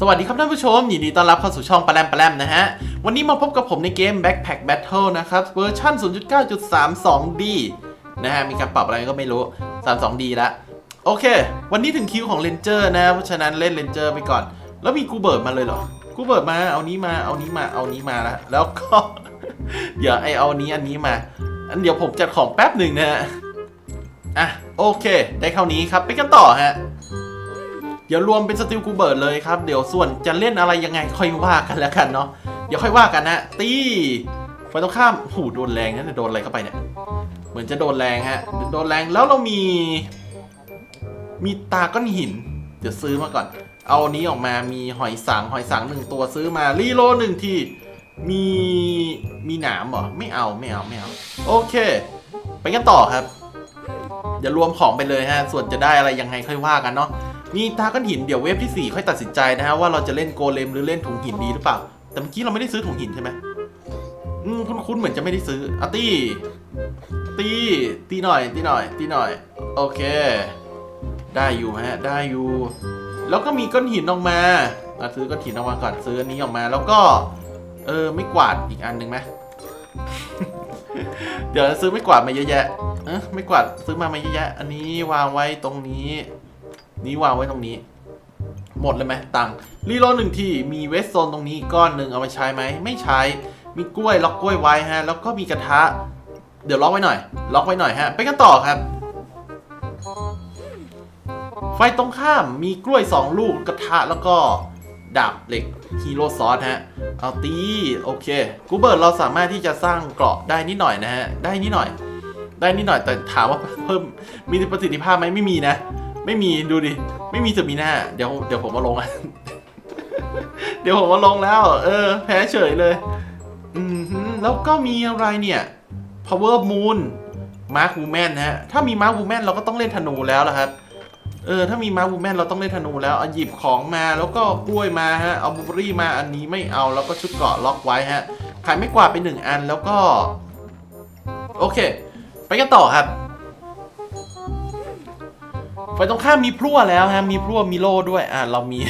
สวัสดีครับท่านผู้ชม ยินดีต้อนรับเข้าสู่ช่องปลาแรมปลาแรมนะฮะ วันนี้มาพบกับผมในเกม Backpack Battle นะครับ เวอร์ชัน 0.9.32D นะฮะ มีการปรับอะไรก็ไม่รู้ 32D ละโอเค วันนี้ถึงคิวของ Ranger นะ เพราะฉะนั้นเล่น Ranger ไปก่อน แล้วมีกูเบิร์ดมาเลยเหรอ กูเบิร์ดมา เอานี้มา เอานี้มา เอานี้มาละแล้วก็ เดี๋ยวไอเอานี้อันนี้มา อันเดี๋ยวผมจัดของแป๊บหนึ่งนะฮะ อะ โอเค ได้เท่านี้ครับ ไปกันต่อฮะ เดี๋ยวรวมเป็นสติลกูเบิร์ดเลยครับ เดี๋ยวส่วนจะเล่นอะไรยังไงค่อยว่ากันแล้วกันเนาะเดี๋ยวค่อยว่ากันนะตีไฟตรงข้ามหูโดนแรงนะเนี่ยโดนอะไรเข้าไปเนี่ย เหมือนจะโดนแรงฮะ โดนแรงแล้วเรามี มีตาก้อนหิน เดี๋ยวซื้อมาก่อน เอานี้ออกมามีหอยสังหอยสังหนึ่งตัวซื้อมารีโลหนึ่งทีมีมีหนามเหรอไม่เอาไม่เอาไม่เอาโอเค ไปกันต่อครับเดี๋ยวรวมของไปเลยฮะ ส่วนจะได้อะไรยังไงค่อยว่ากันเนาะ มีตาก้อนหินเดี๋ยวเวฟที่ 4 ค่อยตัดสินใจนะฮะว่าเราจะเล่นโกเลมหรือเล่นถุงหินดีหรือเปล่า แต่เมื่อกี้เราไม่ได้ซื้อถุงหินใช่ไหมอืมคุ้นๆเหมือนจะไม่ได้ซื้ออะตีตีตีหน่อยตีหน่อยตีหน่อย โอเค ได้อยู่ฮะได้อยู่ แล้วก็มีก้อนหินออกมาอะซื้อก้อนหินออกมาก่อนซื้ออันนี้ออกมา แล้วก็ เออไม่กวาดอีกอันหนึ่งไหมเดี๋ยวซื้อไม่กวาดมาเยอะแยะเออไม่กวาดซื้อมามาเยอะแยะ อันนี้วางไว้ตรงนี้ นี้วางไว้ตรงนี้ หมดเลยไหมตังรีโลหนึ่งทีมีเวสโซนตรงนี้ก้อนหนึ่งเอาไปใช้ไหมไม่ใช้ มีกล้วยล็อกกล้วยไว้ฮะ แล้วก็มีกระทะ เดี๋ยวล็อกไว้หน่อย ล็อกไว้หน่อยฮะ ไปกันต่อครับ ไฟตรงข้ามมีกล้วย 2 ลูกกระทะแล้วก็ดาบเหล็กฮีโร่ซอสฮะ เอาตี โอเค กูเบิร์ดเราสามารถที่จะสร้างเกราะได้นิดหน่อยนะฮะ ได้นิดหน่อย ได้นิดหน่อยแต่ถามว่าเพิ่มมีประสิทธิภาพไหมไม่มีนะ ไม่มีดูดิ ไม่มีจะมีหน้า เดี๋ยวเดี๋ยวผมมาลงอะ เดี๋ยวผมมาลงแล้ว เออ แพ้เฉยเลย อืมแล้วก็มีอะไรเนี่ย power moon mark woman นะฮะ ถ้ามี mark woman เราก็ต้องเล่นธนูแล้วล่ะครับเออถ้ามี mark woman เราต้องเล่นธนูแล้วเอาหยิบของมาแล้วก็กล้วยมาฮะเอาบูเบอรี่มาอันนี้ไม่เอาแล้วก็ชุดเกาะล็อกไว้ฮะขายไม่กว่าไปหนึ่งอันแล้วก็ โอเค ไปกันต่อครับ ไฟตรงข้ามมีพลั่วแล้วฮะมีพลั่วมีโล่ด้วยอ่าเรามี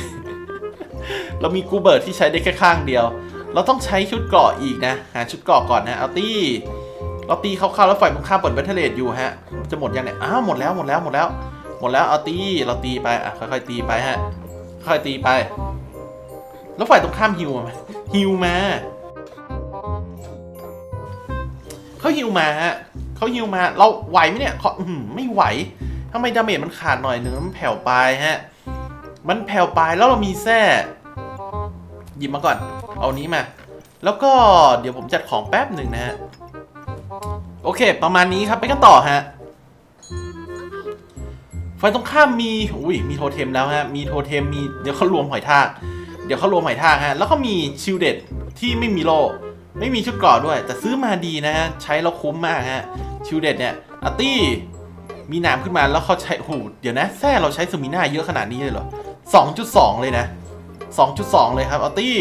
เรามีกูเบิร์ดที่ใช้ได้แค่ข้างเดียว เราต้องใช้ชุดเกราะอีกนะหาชุดเกราะก่อนนะเอาตี้เราตีเข้าๆแล้วไฟตรงข้ามเปิดเบทเทเลตอยู่ฮะ จะหมดยังเนี่ยอ้าวหมดแล้วหมดแล้วหมดแล้ว หมดแล้วเอาตีเราตีไปอะค่อยๆตีไปฮะค่อยๆตีไป แล้วฝ่ายตรงข้ามฮิวมาฮิวมาเขาฮิวมาฮะเขาฮิวมาเราไหวไหมเนี่ยเขาไม่ไหว ทำไมดาเมจมันขาดหน่อยหนึ่งมันแผ่วไปฮะ มันแผ่วไปแล้วเรามีแส้หยิบมาก่อน เอานี้มา แล้วก็เดี๋ยวผมจัดของแป๊บหนึ่งนะฮะ โอเค ประมาณนี้ครับไปกันต่อฮะไฟตรงข้ามมี อุ้ย มีโทเทมแล้วฮะ มีโทเทม มี เดี๋ยวเขารวมหอยทาก เดี๋ยวเขารวมหอยทากฮะ แล้วก็มีชิลเด็ดที่ไม่มีโล ไม่มีชุดเกราะด้วย แต่ซื้อมาดีนะฮะ ใช้แล้วคุ้มมากฮะ ชิลเด็ดเนี่ยอาตี้ มีนามขึ้นมาแล้วเขาใช้โอ้โหเดี๋ยวนะแท้เราใช้สมิน่าเยอะขนาดนี้เลยเหรอ 2.2 เลยนะ 2.2 เลยครับอาตี้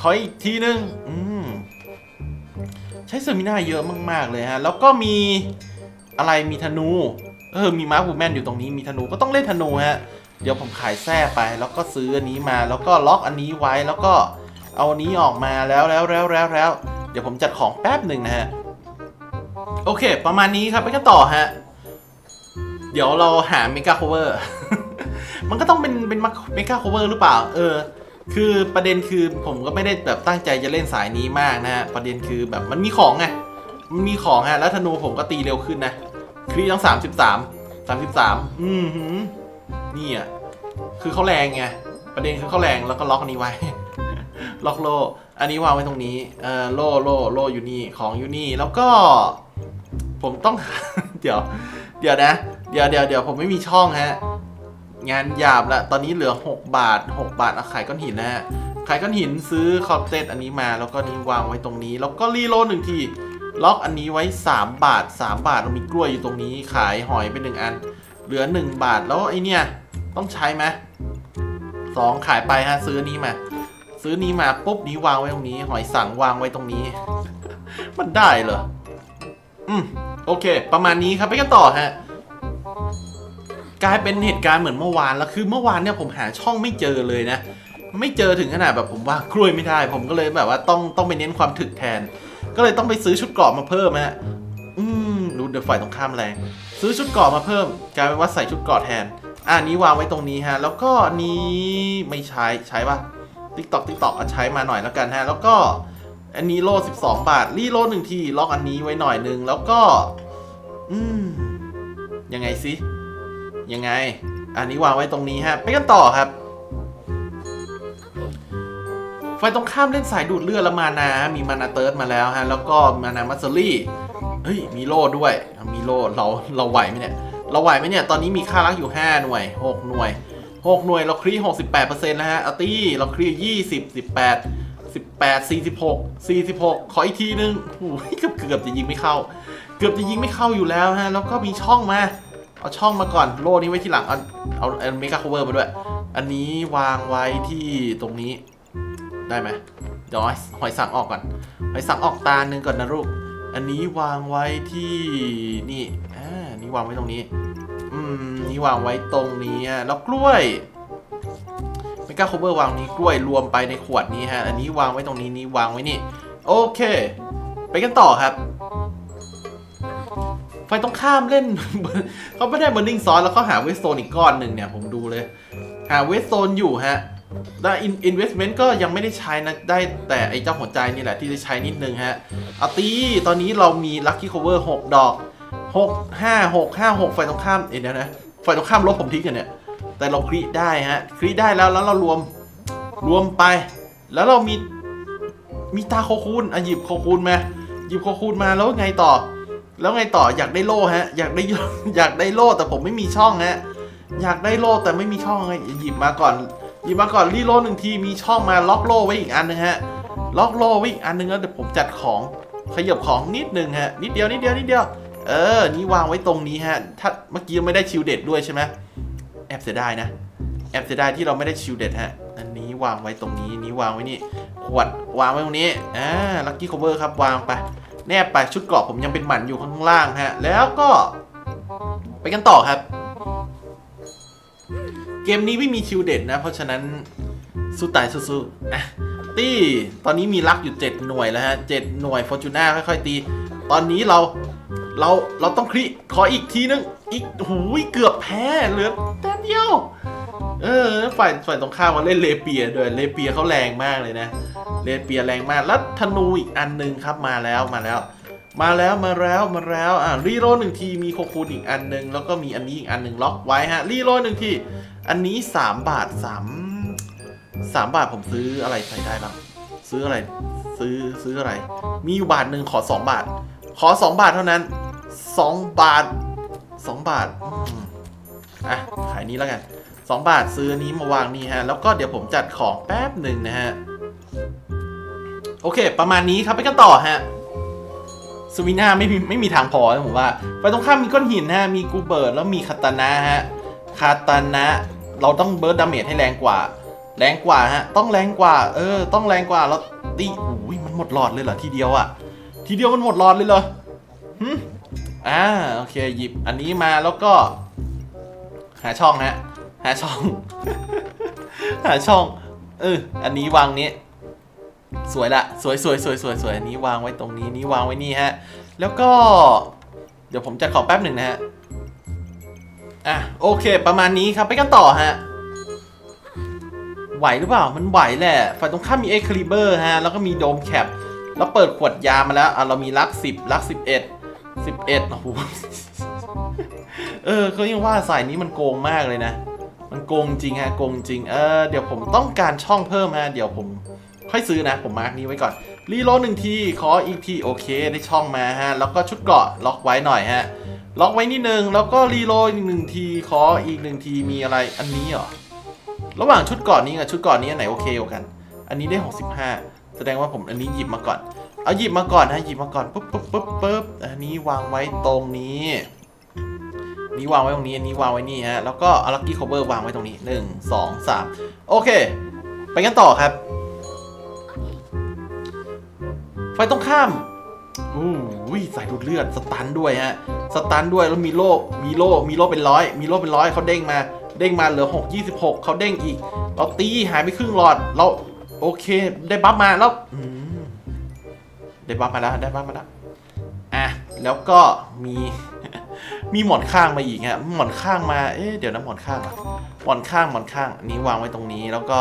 ขออีกทีนึงอืมใช้สมิน่าเยอะมากๆเลยฮะ แล้วก็มีอะไรมีธนู เออ มีมาร์คบูแมนอยู่ตรงนี้มีธนูก็ต้องเล่นธนูฮะ เดี๋ยวผมขายแท้ไป แล้วก็ซื้ออันนี้มาแล้วก็ล็อกอันนี้ไว้แล้วก็เอาอันนี้ออกมาแล้วแล้วแล้วแล้วแล้วเดี๋ยวผมจัดของแป๊บหนึ่งนะฮะ โอเค ประมาณนี้ครับไปกันต่อฮะ เดี๋ยวเราหาเมกา c คเวอร์ มันก็ต้องเป็นเป็นเมกา c คเวอร์หรือเปล่า เออ คือประเด็นคือผมก็ไม่ได้แบบตั้งใจจะเล่นสายนี้มากนะฮะ ประเด็นคือแบบมันมีของไง มันมีของฮะ แล้วธนูผมก็ตีเร็วขึ้นนะ ครีต้องสามสิบสามสามสิบสามอืมหืมนี่อะ คือเขาแรงไง ประเด็นคือเขาแรงแล้วก็ล็อกอันนี้ไว้ ล็อกโล อันนี้วางไว้ตรงนี้ เอ่อโลโลโลอยู่นี่ ของอยู่นี่ แล้วก็ ผมต้อง เดี๋ยว เดี๋ยวนะ เดี๋ยวเดี๋ยวเดี๋ยวผมไม่มีช่องฮะ งานหยาบละ ตอนนี้เหลือ 6 บาท 6 บาทเอาขายก้อนหินนะฮะ ขายก้อนหินซื้อคอปเตตอันนี้มา แล้วก็นี้วางไว้ตรงนี้ แล้วก็รีโลดหนึ่งที ล็อกอันนี้ไว้ 3 บาท 3 บาทเรามีกล้วยอยู่ตรงนี้ ขายหอยไปหนึ่งอัน เหลือ 1 บาท แล้วไอเนี่ย ต้องใช้ไหมสองขายไปฮะ ซื้อนี้มา ซื้อนี้มาปุ๊บนี้วางไว้ตรงนี้ หอยสังวางไว้ตรงนี้ มันได้เหรอ อืม โอเค ประมาณนี้ครับไปกันต่อฮะกลายเป็นเหตุการณ์เหมือนเมื่อวานแล้วคือเมื่อวานเนี่ยผมหาช่องไม่เจอเลยนะ ไม่เจอถึงขนาดแบบผมว่ากล้วยไม่ได้ ผมก็เลยแบบว่าต้องต้องไปเน้นความถึกแทน ก็เลยต้องไปซื้อชุดเกราะมาเพิ่มฮะอืมรู้เดี๋ยวฝ่ายตรงข้ามแรงซื้อชุดเกราะมาเพิ่ม กลายเป็นว่าใส่ชุดเกราะแทนอ่านี้วางไว้ตรงนี้ฮะ แล้วก็นี้ไม่ใช้ใช้ปะติ๊กตอกติ๊กตอกใช้มาหน่อยแล้วกันฮะ แล้วก็ อันนี้โล12 บาท รีโลหนึ่งที ล็อกอันนี้ไว้หน่อยนึง แล้วก็ อืม ยังไงสิยังไง อันนี้วางไว้ตรงนี้ฮะ ไปกันต่อครับไฟตรงข้ามเล่นสายดูดเลือดแล้วมานา มีมานาเติร์ดมาแล้วฮะ แล้วก็มานามัสเซอรี่เฮ้ย มีโล่ด้วย มีโล่ เรา เราไหวไหมเนี่ย เราไหวไหมเนี่ย ตอนนี้มีค่ารักอยู่ 5 หน่วย 6 หน่วย 6 หน่วย เราครี68%แล้วฮะอาร์ตี้ เราครี20 18 18 46 46 ขออีกทีนึงโอ้ยเกือบเกือบจะยิงไม่เข้า เกือบจะยิงไม่เข้าอยู่แล้วฮะ แล้วก็มีช่องมา เอาช่องมาก่อน โล่นี้ไว้ที่หลัง เอาเอาเอาเมกาโคเวอร์มาด้วย อันนี้วางไว้ที่ตรงนี้ ได้ไหมเดี๋ยวหอยหอยสังออกก่อน หอยสังออกตาหนึ่งก่อนนะลูก อันนี้วางไว้ที่นี่ อ่า นี่วางไว้ตรงนี้ อืม นี่วางไว้ตรงนี้แล้วกล้วย กาโคเวอร์วางนี้กล้วยรวมไปในขวดนี้ฮะ อันนี้วางไว้ตรงนี้นี่วางไว้นี่ โอเค ไปกันต่อครับไฟต้องข้ามเล่น เขาไม่ได้เบอร์นิงซอสแล้วเขาหาเวสโซนอีกก้อนหนึ่งเนี่ยผมดูเลย หาเวสโซนอยู่ฮะแล้วอินเวสเมนต์ก็ยังไม่ได้ใช้นะได้แต่ไอ้เจ้าหัวใจนี่แหละที่ได้ใช้นิดนึงฮะอาตีตอนนี้เรามีลัคกี้ c คเวอร์6ดอก6 5 6 5 6ไฟตรงข้ามเอ็นเดี๋ยวนะไฟตรงข้ามลบผมทิ้งกันเนี่ย แต่เราครีได้ฮะครีได้แล้วแล้วเรารวมรวมไป แล้วเรามีมีตาโคคูนอะหยิบโคคูนมาหยิบโคคูนมาแล้วไงต่อ แล้วไงต่ออยากได้โล่ฮะ อยากได้อยากได้โล่แต่ผมไม่มีช่องฮะอยากได้โล่แต่ไม่มีช่องไงหยิบมาก่อนหยิบมาก่อนรีโลดหนึ่งทีมีช่องมาล็อกโล่ไว้อีกอันหนึงฮะล็อกโล่ไว้อีกอันหนึงแล้วเดี๋ยวผมจัดของขยับของนิดนึงฮะนิดเดียวนิดเดียวนิดเดียวเออนี่วางไว้ตรงนี้ฮะถ้าเมื่อกี้ไม่ได้ชิลเด็ดด้วยใช่ไหม อบเสียดายนะ แอบเสียดายที่เราไม่ได้ชิลเด็ดฮะ อันนี้วางไว้ตรงนี้นี้วางไว้นี่ขวดวางไว้ตรงนี้ อ่า ลัคกี้คเวอร์ครับวางไป แนบไปชุดเกราะผมยังเป็นหมันอยู่ข้างล่างฮะ แล้วก็ ไปกันต่อครับ เกมนี้ไม่มีชิลเด็ดนะ เพราะฉะนั้นสู้ตายสู้ๆอะตี้ ตอนนี้มีลักอยู่ 7 หน่วยแล้วฮะ 7 หน่วยฟอร์จูน่าค่อยๆตี ตอนนี้เรา เรา เราต้องคลิขออีกทีนึง อีกหูยเกือบแพ้เหลือแต้มเดียว เออฝ่ายฝ่ายตรงข้ามมาเล่นเลเปียด้วยเลเปียเขาแรงมากเลยนะ เลเปียแรงมากแล้วธนูอีกอันหนึงครับมาแล้วมาแล้ว มาแล้วมาแล้วมาแล้วอะรีโรหนึ่งทีมีโคคูนอีกอันหนึงแล้วก็มีอันนี้อีกอันหนึงล็อกไว้ฮะรีโรหนึ่งทีอันนี้ 3 บาท3 3บาทผมซื้ออะไรใส่ได้บ้างซื้ออะไร ซื้อซื้ออะไร มีอยู่บาทหนึ่งขอ 2 บาท ขอ 2 บาทเท่านั้น 2 บาท 2 บาท อะขายนี้แล้วกัน2บาทซื้อนี้มาวางนี่ฮะ แล้วก็เดี๋ยวผมจัดของแป๊บหนึ่งนะฮะ โอเค ประมาณนี้ครับไปกันต่อฮะสวิน่าไม่มีไม่มีทางพอนะผมว่า ไปตรงข้ามมีก้อนหินฮะ มีกูเบิร์ดแล้วมีคาตานะฮะคาตานะเราต้องเบิร์ดดาเมจให้แรงกว่า แรงกว่าฮะ ต้องแรงกว่า เออ ต้องแรงกว่าแล้วตีอุ้ยมันหมดหลอดเลยเหรอทีเดียวอะทีเดียวมันหมดหลอดเลยเหรอหึอ่าโอเคหยิบอันนี้มาแล้วก็ หาช่องฮะ หาช่อง หาช่อง เออ อันนี้วางนี้ สวยละสวยสวยสวยสวยสวยอันนี้วางไว้ตรงนี้นี้วางไว้นี่ฮะ แล้วก็ เดี๋ยวผมจัดขอแป๊บหนึ่งนะฮะ อะโอเค ประมาณนี้ครับไปกันต่อฮะ ไหวหรือเปล่า มันไหวแหละฝ่ายตรงข้ามมีเอ็กคลิเบอร์ฮะ แล้วก็มีโดมแคปแล้วเปิดขวดยามาแล้ว อะ เรามีลักสิบลักสิบเอ็ดสิบเอ็ดโอ้โห เออเขายังว่าสายนี้มันโกงมากเลยนะ มันโกงจริงฮะโกงจริง เออเดี๋ยวผมต้องการช่องเพิ่มฮะเดี๋ยวผมค่อยซื้อนะ ผมมาร์กนี้ไว้ก่อน รีโหลดหนึ่งที ขออีกทีโอเค ได้ช่องมาฮะ แล้วก็ชุดเกาะล็อกไว้หน่อยฮะ ล็อกไว้นิดนึง แล้วก็รีโหลดอีกหนึ่งที ขออีกหนึ่งที มีอะไร อันนี้เหรอ ระหว่างชุดเก่อนนี้กับชุดเก่อนนี้อันไหนโอเคกว่ากัน อันนี้ได้ 65 แสดงว่าผมอันนี้หยิบมาก่อน เอาหยิบมาก่อนฮะ หยิบมาก่อนปุ๊บปุ๊บปุ๊บปุ๊บอันนี้วางไว้ตรงนี้ นี้วางไว้ตรงนี้อันนี้วางไว้นี่ฮะแล้วก็เอาลักกี้คอเบอร์วางไว้ตรงนี้ 1 2 3 โอเค ไปกันต่อครับ ไฟตรงข้ามอู้วิสายดูดเลือดสตันด้วยฮะสตันด้วยแล้วมีโล่มีโล่มีโล่เป็นร้อยมีโล่เป็นร้อยเขาเด้งมา เด้งมาเหลือหกยี่สิบหกเขาเด้งอีก เราตีหายไปครึ่งหลอดเราโอเค ได้บัฟมาแล้วได้บัฟมาแล้วได้บัฟมาแล้วอะแล้วก็มี มีหมอนข้างมาอีกฮะหมอนข้างมาเอ๊ะเดี๋ยวนะหมอนข้างอะหมอนข้างหมอนข้างอันนี้วางไว้ตรงนี้แล้วก็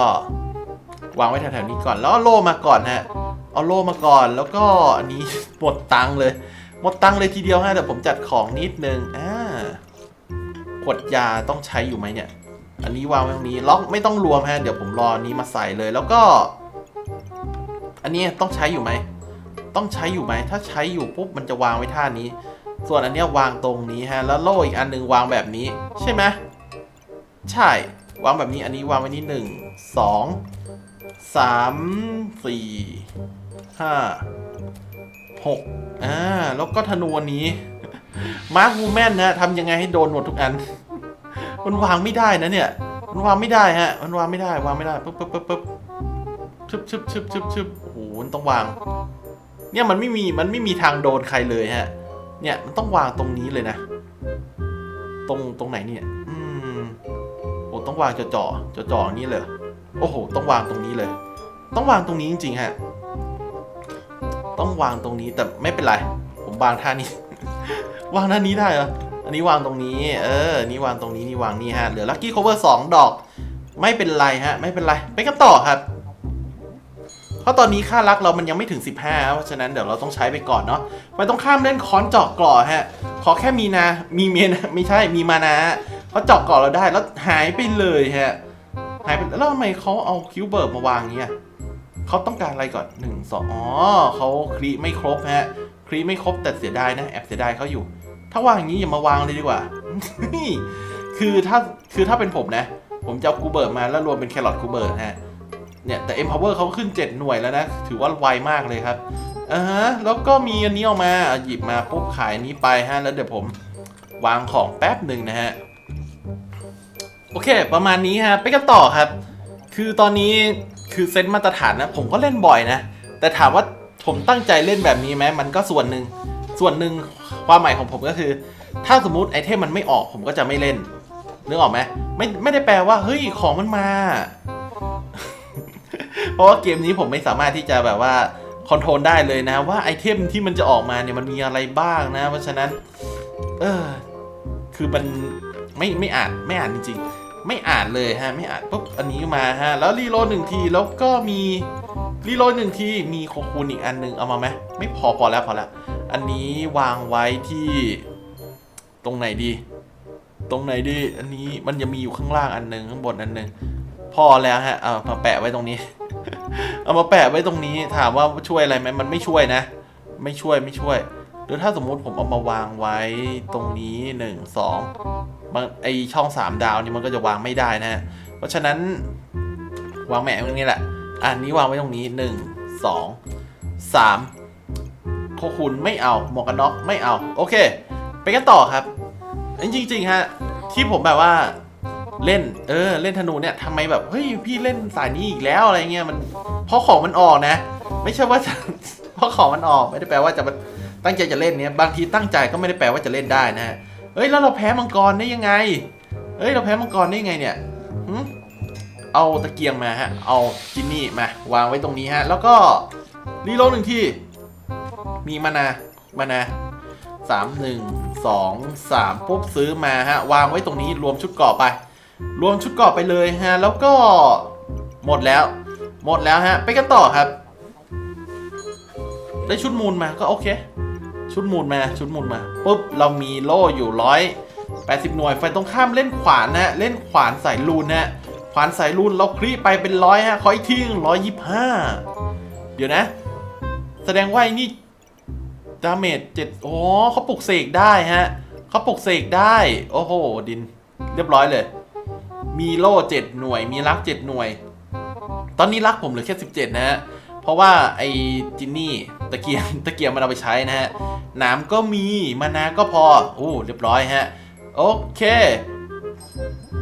วางไว้แถวๆนี้ก่อนแล้วเอาโล่มาก่อนฮะเอาโล่มาก่อนแล้วก็อันนี้หมดตังค์เลย หมดตังค์เลยทีเดียวฮะแต่ผมจัดของนิดนึงอ่าขวดยาต้องใช้อยู่ไหมเนี่ย อันนี้วางไว้ตรงนี้ล็อกไม่ต้องรวมฮะเดี๋ยวผมรออันนี้มาใส่เลยแล้วก็ อันนี้ต้องใช้อยู่ไหมต้องใช้อยู่ไหมถ้าใช้อยู่ปุ๊บมันจะวางไว้ท่านี้ ส่วนอันเนี้ยวางตรงนี้ฮะ แล้วโล่อีกอันหนึงวางแบบนี้ ใช่ไหมใช่ วางแบบนี้อันนี้วางไว้นี่หนึ่งสองสามสี่ห้าหกอ่าแล้วก็ธนูอันนี้ มาร์ควูแมนนะทำยังไงให้โดนหมดทุกอัน มันวางไม่ได้นะเนี่ย มันวางไม่ได้ฮะ มันวางไม่ได้วางไม่ได้ปุ๊บปุ๊บปุ๊บปุ๊บชึบชึบชึบชึบชึบโอ้โหมันต้องวาง เนี่ยมันไม่มีมันไม่มีทางโดนใครเลยฮะ เนี่ยมันต้องวางตรงนี้เลยนะ ตรงตรงไหนเนี่ย อืมโอ้ต้องวางจ่อจ่อจ่อจ่อย่างนี้เลย โอ้โห ต้องวางตรงนี้เลย ต้องวางตรงนี้จริงๆฮะ ต้องวางตรงนี้แต่ไม่เป็นไร ผมวางท่านี้ วางท่านี้ได้เหรอ อันนี้วางตรงนี้ เออ นี่วางตรงนี้ นี่วางนี่ฮะ เหลือลัคกี้ cover สองดอก ไม่เป็นไรฮะ ไม่เป็นไร ไปกันต่อครับ เพราะตอนนี้ค่ารักเรามันยังไม่ถึง 15 เพราะฉะนั้นเดี๋ยวเราต้องใช้ไปก่อนเนาะไปต้องข้ามเล่นค้อนเจาะกรอฮะ ขอแค่มีนา มีเมนะไม่ใช่ มีมานาเขาเจาะกรอเราได้แล้วหายไปเลยฮะ หายไปแล้วทำไมเขาเอาคิวเบิร์กมาวางเงี้ยเขาต้องการอะไรก่อนหนึ่งสองอ๋อเขาคลีไม่ครบฮะคลีไม่ครบแต่เสียดายนะแอบเสียดายเขาอยู่ ถ้าวางอย่างนี้อย่ามาวางเลยดีกว่า คือถ้าคือถ้าเป็นผมนะ ผมจะเอาคูเบิร์กมาแล้วรวมเป็นแครอทคูเบิร์กฮะ เนี่ยแต่ Empower เขาขึ้น 7 หน่วยแล้วนะ ถือว่าไวมากเลยครับอ่าฮะแล้วก็มีอันนี้ออกมาหยิบมาปุ๊บขายนนี้ไปฮะแล้วเดี๋ยวผมวางของแป๊บหนึ่งนะฮะ โอเค ประมาณนี้ฮะ ไปกันต่อครับ คือตอนนี้คือเซตมาตรฐานนะ ผมก็เล่นบ่อยนะ แต่ถามว่าผมตั้งใจเล่นแบบนี้ไหมมันก็ส่วนหนึ่งส่วนหนึ่งความหมายของผมก็คือ ถ้าสมมติไอเทมมันไม่ออกผมก็จะไม่เล่นนึกออกไหมไม่ไม่ได้แปลว่าเฮ้ยของมันมา เพราะว่าเกมนี้ผมไม่สามารถที่จะแบบว่าคอนโทรลได้เลยนะ ว่าไอเทมที่มันจะออกมาเนี่ยมันมีอะไรบ้างนะ เพราะฉะนั้น เออ คือมันไม่ไม่อ่านไม่อ่านจริงๆ ไม่อ่านเลยฮะ ไม่อ่านปุ๊บอันนี้มาฮะ แล้วรีโหลดหนึ่งทีแล้วก็มีรีโหลดหนึ่งทีมีโคคูนอีกอันหนึ่งเอามาไหมไม่พอพอแล้วพอแล้วอันนี้วางไว้ที่ตรงไหนดี ตรงไหนดี อันนี้มันจะมีอยู่ข้างล่างอันหนึ่งข้างบนอันหนึ่งพอแล้วฮะ เอามาแปะไว้ตรงนี้ เอามาแปะไว้ตรงนี้ถามว่าช่วยอะไรไหมมันไม่ช่วยนะ ไม่ช่วยไม่ช่วย หรือถ้าสมมุติผมเอามาวางไว้ตรงนี้หนึ่งสองไอช่องสามดาวนี่มันก็จะวางไม่ได้นะฮะเพราะฉะนั้นวางแหมตรงนี้แหละ อันนี้วางไว้ตรงนี้หนึ่งสองสามโคคุณไม่เอาหมวกกันน็อกไม่เอา โอเค ไปกันต่อครับจริงๆฮะที่ผมแบบว่า เล่น เออ เล่นธนูเนี่ยทำไมแบบเฮ้ยพี่เล่นสายนี้อีกแล้วอะไรเงี้ยมันเพราะของมันออกนะ ไม่ใช่ว่าจะเพราะของมันออกไม่ได้แปลว่าจะตั้งใจจะเล่นเนี่ยบางทีตั้งใจก็ไม่ได้แปลว่าจะเล่นได้นะฮะเฮ้ยแล้วเราแพ้มังกรได้ยังไงเฮ้ยเราแพ้มังกรได้ยังไงเนี่ยเอาตะเกียงมาฮะ เอาจินนี่มาวางไว้ตรงนี้ฮะ แล้วก็รีโหลหนึ่งที่มีมานามานาสามหนึ่งสองสามปุ๊บซื้อมาฮะ วางไว้ตรงนี้รวมชุดเกาะไป รวมชุดเกาะไปเลยฮะ แล้วก็หมดแล้ว หมดแล้วฮะ ไปกันต่อครับ ได้ชุดมูลมาก็โอเค ชุดมูลมา ชุดมูลมาปุ๊บ เรามีโล่อยู่ร้อยแปดสิบหน่วยไฟตรงข้ามเล่นขวานนะ เล่นขวานสายลูนนะขวานสายลูนเราคลี่ไปเป็นร้อยฮะขออีกทีร้อยยี่ห้าเดี๋ยวนะ แสดงว่าไอ้นี่ดาเมจเจ็ดโอ้เขาปลุกเสกได้ฮะเขาปลุกเสกได้ โอ้โห ดิน เรียบร้อยเลย มีโล่เจ็ดหน่วย มีรักเจ็ดหน่วย ตอนนี้รักผมเหลือแค่สิบเจ็ดนะฮะ เพราะว่าไอ้จินนี่ตะเกียงตะเกียงมันเอาไปใช้นะฮะ น้ำก็มีมานาก็พอโอ้เรียบร้อยฮะ โอเค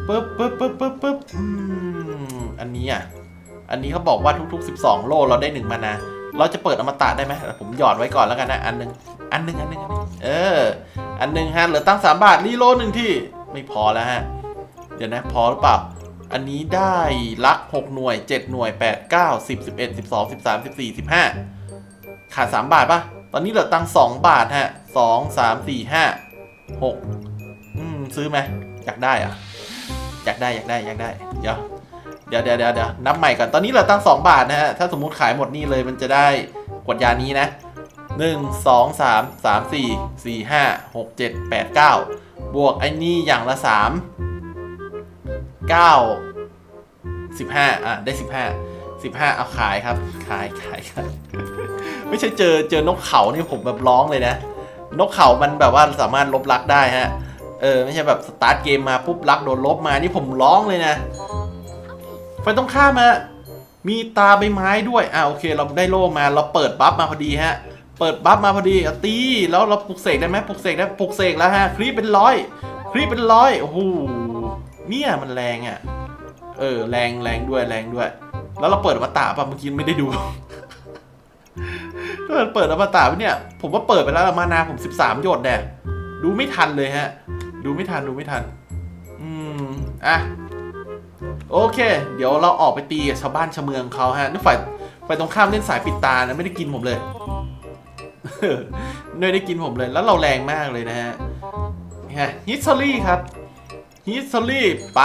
ปึ๊บปึ๊บปึ๊บปึ๊บปึ๊บอันนี้อะ อันนี้เขาบอกว่าทุก ๆ 12 โลเราได้หนึ่งมานาเราจะเปิดอมตะได้ไหมผมหยอดไว้ก่อนแล้วกันนะอันหนึ่งอันหนึ่งอันหนึ่งเออ อันหนึ่งฮะเหลือตั้งสามบาทรีโลหนึ่งที่ไม่พอแล้วฮะ เดี๋ยวนะพอหรือเปล่า อันนี้ได้ลัก 6 หน่วย 7 หน่วย 8 9 10 11 12 13 14 15 ขาด 3 บาทปะตอนนี้เหลือตังค์2บาทฮะ 2 3 4 5 6 อืม ซื้อไหมอยากได้อะอยากได้อยากได้อยากได้ เดี๋ยวเดี๋ยวเดี๋ยวเดี๋ยวเดี๋ยวนับใหม่ก่อน ตอนนี้เหลือตังค์2บาทนะฮะ ถ้าสมมุติขายหมดนี่เลยมันจะได้ขวดยานี้นะหนึ่งสองสามสามสี่สี่ห้าหกเจ็ดแปดเก้าบวกไอ้นี่อย่างละสาม เก้าสิบห้าอะได้สิบห้าสิบห้าเอาขายครับ ขายขายครับไม่ใช่เจอเจอนกเขานี่ผมแบบร้องเลยนะ นกเขามันแบบว่าสามารถลบลักได้ฮะ เออไม่ใช่แบบสตาร์ทเกมมาปุ๊บลักโดนลบมานี่ผมร้องเลยนะไฟตรงข้ามฮะมีตาใบไม้ด้วย อ่าโอเค เราได้โล่มาเราเปิดบัฟมาพอดีฮะ เปิดบัฟมาพอดีอตีแล้วเราปลุกเสกได้ไหมปลุกเสกได้ปลุกเสกแล้วฮะครีปเป็นร้อยครีปเป็นร้อยโอ้โห เนี่ยมันแรงอะ เออ แรงแรงด้วยแรงด้วย แล้วเราเปิดอมตะป่ะเมื่อกี้ไม่ได้ดูถ้าเปิดอมตะปเนี่ย ผมว่าเปิดไปแล้วมานาผม13หยดแน่ดูไม่ทันเลยฮะ ดูไม่ทันดูไม่ทัน อืมอะโอเค เดี๋ยวเราออกไปตีกับชาวบ้านชาวเมืองเขาฮะนี่ฝ่ายฝ่ายตรงข้ามเล่นสายปิดตานะไม่ได้กินผมเลยไม่ได้กินผมเลยแล้วเราแรงมากเลยนะฮะฮะฮิสตอรี่ครับ ฮิสตอรี่ไป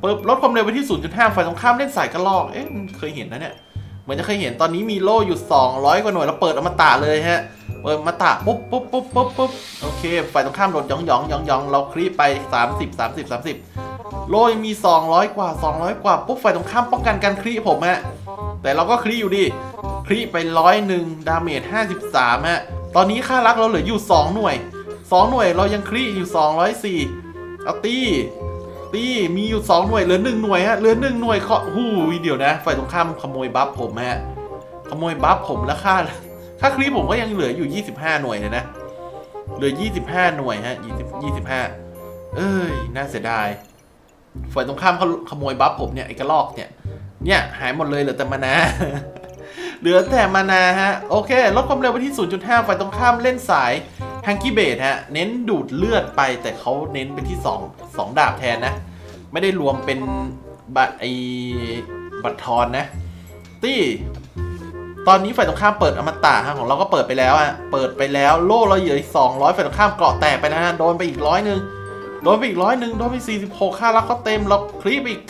เปิดลดความเร็วไปที่ 0.5 ฝ่ายตรงข้ามเล่นสายกระลอก เอ๊ะเคยเห็นนะเนี่ย เหมือนจะเคยเห็นตอนนี้มีโล่อยู่ 200 กว่าหน่วยเราเปิดอมตะเลยฮะ เปิดอมตะปุ๊บปุ๊บปุ๊บปุ๊บปุ๊บโอเค ฝ่ายตรงข้ามโดดหยองยองยองยองเราคลีปไป 30 30 30 โลยังมี 200 กว่า 200 กว่าปุ๊บฝ่ายตรงข้ามป้องกันการคลีผมฮะ แต่เราก็คลีอยู่ดิคลีไปร้อยหนึ่งดาเมจ53ฮะ ตอนนี้ค่ารักเราเหลืออยู่ 2 หน่วย 2 หน่วยเรายังคลีอยู่ 204 เอาตีตีมีอยู่2หน่วยเหลือ1หน่วยฮะเหลือ1หน่วยเคาะหูยเดี๋ยวนะฝ่ายตรงข้ามขโมยบัฟผมฮะขโมยบัฟผมแล้วค่าค่าคลีผมก็ยังเหลืออยู่ 25 หน่วยเลยนะเหลือ 25 หน่วยฮะ20 25 เอ้ยน่าเสียดายฝ่ายตรงข้ามเขาขโมยบัฟผมเนี่ยไอ้กระลอกเนี่ยเนี่ยหายหมดเลยเหลือแต่มานาเหลือแต่มานาฮะโอเคลดความเร็วไปที่ 0.5 ฝ่ายตรงข้ามเล่นสาย ฮังกี้เบดฮะ เน้นดูดเลือดไปแต่เขาเน้นไปที่ 2 2 ดาบแทนนะ ไม่ได้รวมเป็นบัตรไอบัตรทอนนะ ตี้ตอนนี้ฝ่ายตรงข้ามเปิดอมตะฮะของเราก็เปิดไปแล้วฮะเปิดไปแล้วโล่เราเหลืออีก200ฝ่ายตรงข้ามเกาะแตกไปนะฮะโดนไปอีกร้อยหนึ่งโดนไปอีกร้อยหนึ่งโดนไป46ค่ารักก็เต็มเราคลิปอีก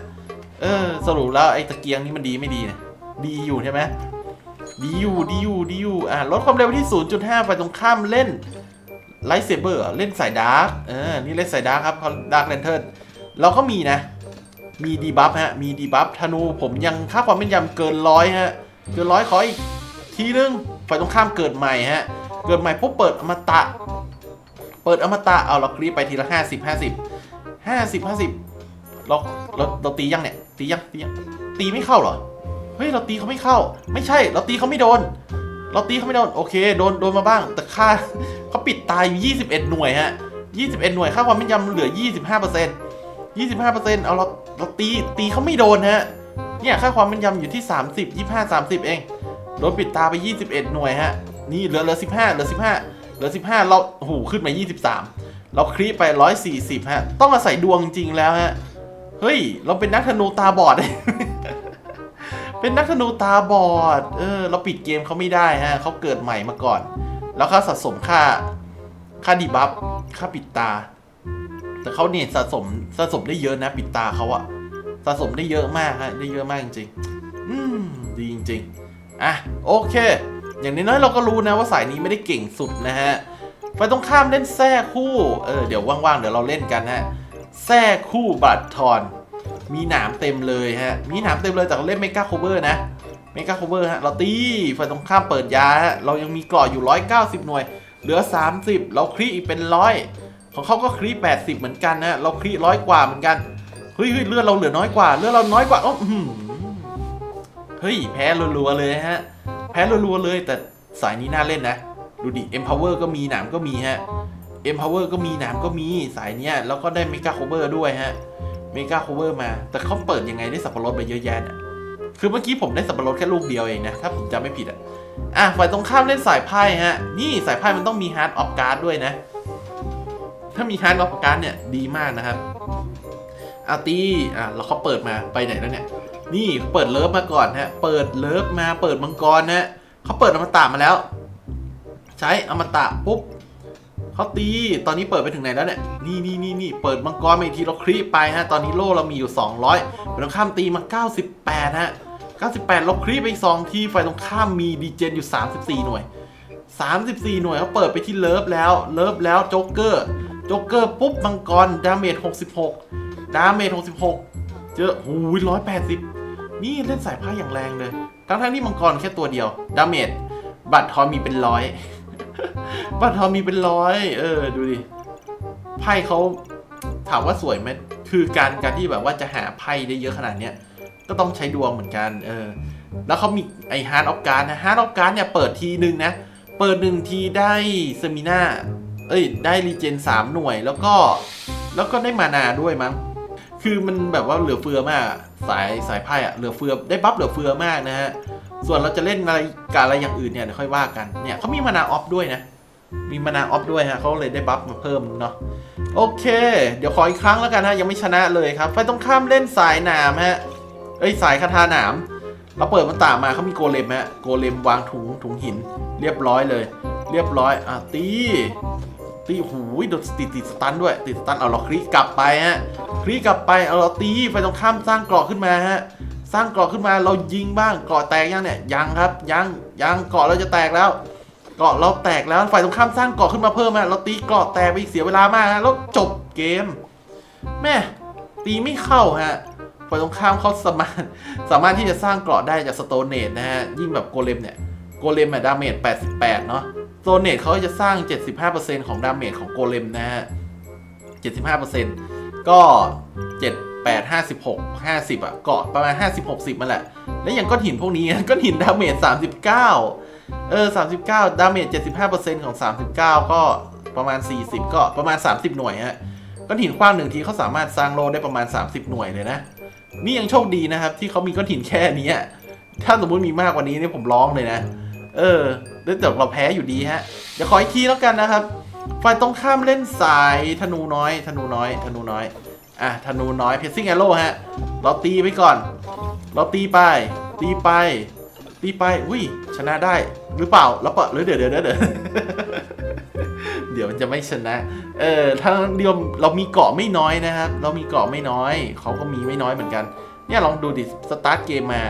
95เออสรุปแล้วไอ้ตะเกียงนี้มันดีไม่ดีนี่ยดีอยู่ใช่ไหม ดีอยู่ดีอยู่ดีอยู่อะลดความเร็วที่ 0.5 ไปตรงข้ามเล่นไลท์เซเบอร์เล่นสายดาร์กเออนี่เล่นสายดาร์กครับเขาดาร์กแลนเทิร์นเราก็มีนะ มีดีบัฟฮะ มีดีบัฟธนูผมยังค่าความแม่นยำเกินร้อยฮะ เกินร้อยขออีกทีนึงฝ่ายตรงข้ามเกิดใหม่ฮะ เกิดใหม่ปุ๊บเปิดอมตะ เปิดอมตะเอาเราคลิปไปทีละห้าสิบห้าสิบห้าสิบห้าสิบเราเราเราตียังเนี่ยตียังตียังตีไม่เข้าเหรอ เฮ้ยเราตีเขาไม่เข้า ไม่ใช่ เราตีเขาไม่โดน เราตีเขาไม่โดน โอเค โดน โดนมาบ้าง แต่ค่าเขาปิดตายอยู่21 หน่วยฮะ 21 หน่วย ค่าความแม่นยำเหลือ 25เปอร์เซนต์25เปอร์เซนต์เอาเรา เราตี ตีเขาไม่โดนฮะ เนี่ย ค่าความแม่นยำอยู่ที่ 30 25 30 เอง โดนปิดตาไป 21 หน่วยฮะ นี่ เหลือ เหลือ 15 เหลือ 15 เหลือ 15 เราโอ้โหขึ้นมา 23 เราคลีปไป 140 ฮะ ต้องอาศัยดวงจริงแล้วฮะ เฮ้ย เราเป็นนักธนูตาบอด เป็นนักธนูตาบอด เออ เราปิดเกมเขาไม่ได้ฮะเขาเกิดใหม่มาก่อน แล้วเขาสะสมค่า ค่าดีบัฟ ค่าปิดตา แต่เขาเนี่ยสะสม สะสมได้เยอะนะ ปิดตาเขาอะสะสมได้เยอะมากฮะ ได้เยอะมากจริงๆ อืม ดีจริงๆ อะ โอเค อย่างน้อยๆเราก็รู้นะว่าสายนี้ไม่ได้เก่งสุดนะฮะไฟตรงข้ามเล่นแท้คู่ เออ เดี๋ยวว่างๆ เดี๋ยวเราเล่นกันฮะแท้คู่บัตรทอน มีหนามเต็มเลยฮะ มีหนามเต็มเลยแต่เราเล่นเมกาโคเวอร์นะ เมกาโคเวอร์ฮะ เราตีฝ่ายตรงข้ามเปิดยาฮะ เรายังมีกราะอยู่ 190 หน่วย เหลือ 30 เราคลีอีกเป็นร้อยของเขาก็คลี80 เหมือนกันนะเราคลีร้อยกว่าเหมือนกัน เฮ้ยเลือดเราเหลือน้อยกว่า เลือดเราน้อยกว่าอ๋ออื้อเฮ้ยแพ้รัวๆเลยฮะ แพ้รัวๆเลย แต่สายนี้น่าเล่นนะ ดูดิ Empower ก็มีหนามก็มีฮะ Empower ก็มีหนามก็มีสายเนี้ยแล้วก็ได้ Mega Cover ด้วยฮะ เมกาโคเวอร์มา แต่เขาเปิดยังไงได้สับปะรดไปเยอะแยะเนี่ยคือเมื่อกี้ผมได้สับปะรดแค่ลูกเดียวเองนะ ถ้าผมจำไม่ผิดอะ อะฝ่ายตรงข้ามเล่นสายไพ่ฮะ นี่สายไพ่มันต้องมีฮาร์ดออฟการ์ดด้วยนะ ถ้ามีฮาร์ดออฟการ์ดเนี่ยดีมากนะครับอาตีอะแล้วเขาเปิดมาไปไหนแล้วเนี่ย นี่เปิดเลิฟมาก่อนฮะ เปิดเลิฟมาเปิดมังกรนะฮะเขาเปิดอมตะมาแล้ว ใช้อมตะปุ๊บ เขาตี ตอนนี้เปิดไปถึงไหนแล้วเนี่ย นี่นี่นี่นี่เปิดมังกรมาอีกทีเราคลีปไปฮะ ตอนนี้โล่เรามีอยู่ 200ฝ่ายตรงข้ามตีมา 98 ฮะ 98 เราคลีปไปอีก2ทีฝ่ายตรงข้ามมีดีเจนอยู่ 34 หน่วย 34 หน่วยเขาเปิดไปที่เลิฟแล้ว เลิฟแล้วโจ๊กเกอร์ โจ๊กเกอร์ปุ๊บมังกร ดาเมจ 66 ดาเมจ 66 เจอหูย180 นี่เล่นสายผ้าอย่างแรงเลย ทั้งทั้งๆที่มังกรแค่ตัวเดียว ดาเมจ บัตรทอมีเป็นร้อย บัตรทอนมีเป็นร้อย เออ ดูดิ ไพ่เขาถามว่าสวยไหมคือการการที่แบบว่าจะหาไพ่ได้เยอะขนาดเนี้ย ก็ต้องใช้ดวงเหมือนกัน เออ แล้วเขามีไอฮาร์ดออฟการ์ดนะฮาร์ดออฟการ์ดเนี่ยเปิดทีหนึ่งนะ เปิดหนึ่งทีได้เซมิน่า เอ้ย ได้รีเจนสามหน่วย แล้วก็ แล้วก็ได้มานาด้วยมั้ง คือมันแบบว่าเหลือเฟือมาก สายสายไพ่อะเหลือเฟือ ได้บัฟเหลือเฟือมากนะฮะ ส่วนเราจะเล่นอะไรกับอะไรอย่างอื่นเนี่ยเดี๋ยวค่อยว่ากันเนี่ยเขามีมานาออฟด้วยนะ มีมานาออฟด้วยฮะเขาเลยได้บัฟมาเพิ่มเนาะโอเค เดี๋ยวขออีกครั้งแล้วกันนะยังไม่ชนะเลยครับไฟต้องข้ามเล่นสายหนามฮะเอ้ยสายคาถาหนามเราเปิดมันตามมาเขามีโกเลมฮะโกเลมวางถุงถุงหิน เรียบร้อยเลย เรียบร้อยอะตีตีหูยโดนติดติดสตันด้วยติดสตันเอาเราคลิกกลับไปฮะคลิกกลับไปเอาเราตีไฟตรงข้ามสร้างเกราะขึ้นมาฮะ สร้างเกาะขึ้นมาเรายิงบ้างเกาะแตกยังเนี่ยยังครับยังยังเกาะเราจะแตกแล้ว เกาะเราแตกแล้วฝ่ายตรงข้ามสร้างเกาะขึ้นมาเพิ่มฮะเราตีเกาะแตกไปอีกเสียเวลามากฮะแล้วจบเกม แม่ตีไม่เข้าฮะฝ่ายตรงข้ามเขาสามารถสามารถที่จะสร้างเกราะได้จากสโตนเนตนะฮะยิ่งแบบโกเลมเนี่ยโกเลมอะดาเมจ88 เนาะสโตนเนตเขาจะสร้าง 75%ของดาเมจของโกเลมนะฮะ75%ก็ 7 8 56 50 อะ เกาะประมาณ 50 60มาแหละ แล้วอย่างก้อนหินพวกนี้ก้อนหินดาเมจ 39 เออ 39 ดาเมจ 75%ของ 39 ก็ประมาณ 40 ก็ประมาณ 30 หน่วยฮะ ก้อนหินคว้างหนึ่งทีเขาสามารถสร้างโลได้ประมาณ 30 หน่วยเลยนะ นี่ยังโชคดีนะครับ ที่เขามีก้อนหินแค่นี้ ถ้าสมมุติมีมากกว่านี้เนี่ยผมร้องเลยนะ เออแล้วแต่เราแพ้อยู่ดีฮะ เดี๋ยวขออีกทีแล้วกันนะครับฝ่ายตรงข้ามเล่นสายธนูน้อย ธนูน้อย ธนูน้อย อะธนูน้อยเพซซิ่งแอโร่ฮะ เราตีไปก่อน เราตีไป ตีไป ตีไป อุ้ย ชนะได้หรือเปล่า แล้วเปล่าหรือเดี๋ยวเดี๋ยวเดี๋ยวเดี๋ยวเดี๋ยวมันจะไม่ชนะ เออทั้งเดียวเรามีเกาะไม่น้อยนะครับ เรามีเกาะไม่น้อย เขาก็มีไม่น้อยเหมือนกัน เนี่ยลองดูดิ สตาร์ทเกมมา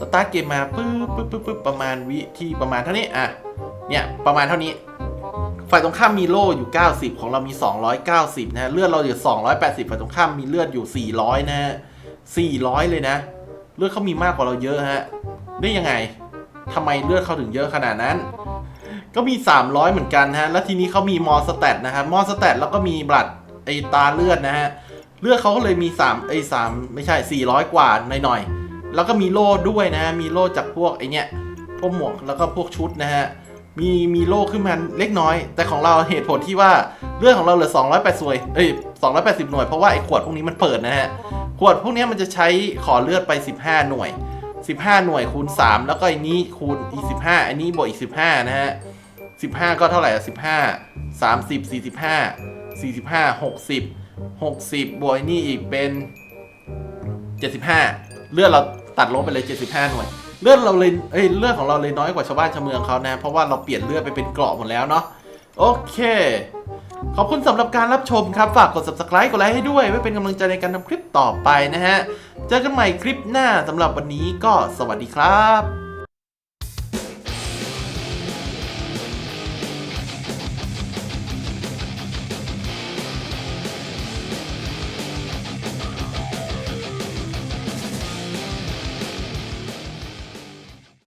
สตาร์ทเกมมาปึ๊บปึ๊บปึ๊บปึ๊บประมาณวิที่ประมาณเท่านี้ อะ เนี่ยประมาณเท่านี้ ฝ่ายตรงข้ามมีโล่อยู่ 90 ของเรามี 290 นะฮะ เลือดเราอยู่ 280 ฝ่ายตรงข้ามมีเลือดอยู่ 400 นะฮะ 400 เลยนะ เลือดเขามีมากกว่าเราเยอะฮะ ได้ยังไงทำไมเลือดเขาถึงเยอะขนาดนั้น ก็มี 300 เหมือนกันฮะ แล้วทีนี้เขามีมอสแตทนะครับมอสแตทแล้วก็มีบลัดไอตาเลือดนะฮะ เลือดเขาก็เลยมี3ไอ3ไม่ใช่ 400 กว่าหน่อยๆ แล้วก็มีโล่ด้วยนะฮะมีโล่จากพวกไอเนี้ย พวกหมวกแล้วก็พวกชุดนะฮะ มีมีโล่ขึ้นมาเล็กน้อย แต่ของเราเหตุผลที่ว่าเลือดของเราเหลือ280หน่วยเอ้ย280 หน่วยเพราะว่าไอ้ขวดพวกนี้มันเปิดนะฮะ ขวดพวกนี้มันจะใช้ขอเลือดไป 15 หน่วย 15 หน่วยคูณ 3 แล้วก็อันนี้คูณอีก15 อันนี้บวกอีก 15 นะฮะ 15 ก็เท่าไหร่อะ15 30 45 45 60 60 บวกอันนี้อีกเป็น 75 เลือดเราตัดลบไปเลย 75 หน่วย เลือดเราเลยเอ้ยเลือดของเราเลยน้อยกว่าชาวบ้านชาวเมืองเขานะ เพราะว่าเราเปลี่ยนเลือดไปเป็นเกราะหมดแล้วเนาะโอเค ขอบคุณสำหรับการรับชมครับ ฝากกด subscribe กดไลค์ให้ด้วยไว้เป็นกำลังใจในการทำคลิปต่อไปนะฮะ เจอกันใหม่คลิปหน้าสำหรับวันนี้ก็สวัสดีครับ